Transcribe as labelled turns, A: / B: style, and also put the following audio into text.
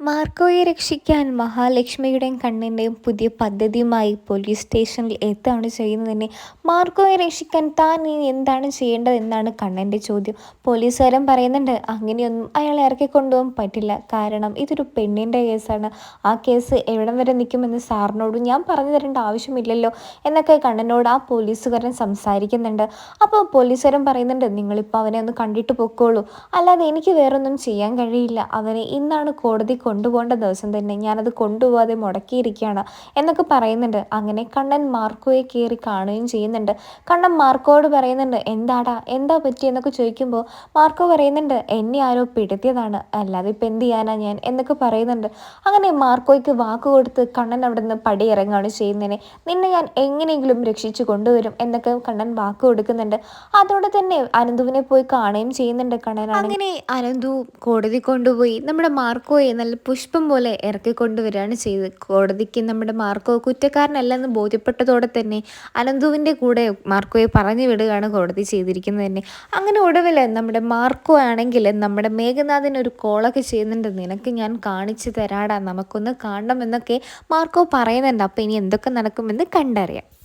A: മാർക്കോയെ രക്ഷിക്കാൻ മഹാലക്ഷ്മിയുടെയും കണ്ണന്റെയും പുതിയ പദ്ധതിയുമായി പോലീസ് സ്റ്റേഷനിൽ എത്താണ് ചെയ്യുന്നതിനെ മാർക്കോയെ രക്ഷിക്കാൻ താൻ ഇനി എന്താണ് ചെയ്യേണ്ടതെന്നാണ് കണ്ണന്റെ ചോദ്യം. പോലീസുകാരൻ പറയുന്നുണ്ട്. അങ്ങനെയൊന്നും അയാളെ ഇറക്കി കൊണ്ടുപോകാൻ പറ്റില്ല. കാരണം ഇതൊരു പെണ്ണിന്റെ കേസാണ്. ആ കേസ് എവിടം വരെ നിൽക്കുമെന്ന് സാറിനോട് ഞാൻ പറഞ്ഞു തരേണ്ട ആവശ്യമില്ലല്ലോ എന്നൊക്കെ കണ്ണനോട് ആ പോലീസുകാരൻ സംസാരിക്കുന്നുണ്ട്. അപ്പോൾ പോലീസുകാരൻ പറയുന്നുണ്ട്. നിങ്ങളിപ്പോൾ അവനെ ഒന്ന് കണ്ടിട്ട് പൊക്കോളൂ. അല്ലാതെ എനിക്ക് വേറൊന്നും ചെയ്യാൻ കഴിയില്ല. അവനെ ഇന്നാണ് കോടതി കൊണ്ടുപോകേണ്ട ദിവസം തന്നെ ഞാനത് കൊണ്ടുപോകാതെ മുടക്കിയിരിക്കുകയാണ് എന്നൊക്കെ പറയുന്നുണ്ട്. അങ്ങനെ കണ്ണൻ മാർക്കോയെ കയറി കാണുകയും ചെയ്യുന്നുണ്ട്. കണ്ണൻ മാർക്കോയോട് പറയുന്നുണ്ട് എന്താടാ എന്താ പറ്റിയെന്നൊക്കെ ചോദിക്കുമ്പോൾ മാർക്കോ പറയുന്നുണ്ട് എന്നെ ആരോ പിടുത്തിയതാണ്. അല്ലാതെ ഇപ്പം എന്ത് ചെയ്യാനാ ഞാൻ? എന്നൊക്കെ പറയുന്നുണ്ട്. അങ്ങനെ മാർക്കോയ്ക്ക് വാക്ക് കൊടുത്ത് കണ്ണൻ അവിടെ നിന്ന് പടിയിറങ്ങുകയാണ് ചെയ്യുന്നതിനെ നിന്നെ ഞാൻ എങ്ങനെയെങ്കിലും രക്ഷിച്ചു കൊണ്ടുവരും എന്നൊക്കെ കണ്ണൻ വാക്ക് കൊടുക്കുന്നുണ്ട്. അതോടെ തന്നെ അനന്തുവിനെ പോയി കാണുകയും ചെയ്യുന്നുണ്ട് കണ്ണൻ അങ്ങനെ അനന്തു കോടതി കൊണ്ടുപോയി. നമ്മുടെ മാർക്കോയെ നല്ല പുഷ്പം പോലെ ഇറക്കിക്കൊണ്ടുവരികയാണ് ചെയ്തത്. കോടതിക്ക് നമ്മുടെ മാർക്കോ കുറ്റക്കാരനല്ലെന്ന് ബോധ്യപ്പെട്ടതോടെ തന്നെ അനന്തുവിന്റെ കൂടെ മാർക്കോയെ പറഞ്ഞു വിടുകയാണ് കോടതി ചെയ്തിരിക്കുന്നത് തന്നെ. അങ്ങനെ ഒടുവിൽ നമ്മുടെ മാർക്കോ ആണെങ്കിൽ നമ്മുടെ മേഘനാഥിന് ഒരു കോളൊക്കെ ചെയ്യുന്നുണ്ട്. നിനക്ക് ഞാൻ കാണിച്ചു തരാടാ നമുക്കൊന്ന് കാണണം എന്നൊക്കെ മാർക്കോ പറയുന്നുണ്ട്. അപ്പോൾ ഇനി എന്തൊക്കെ നടക്കുമെന്ന് കണ്ടറിയാം.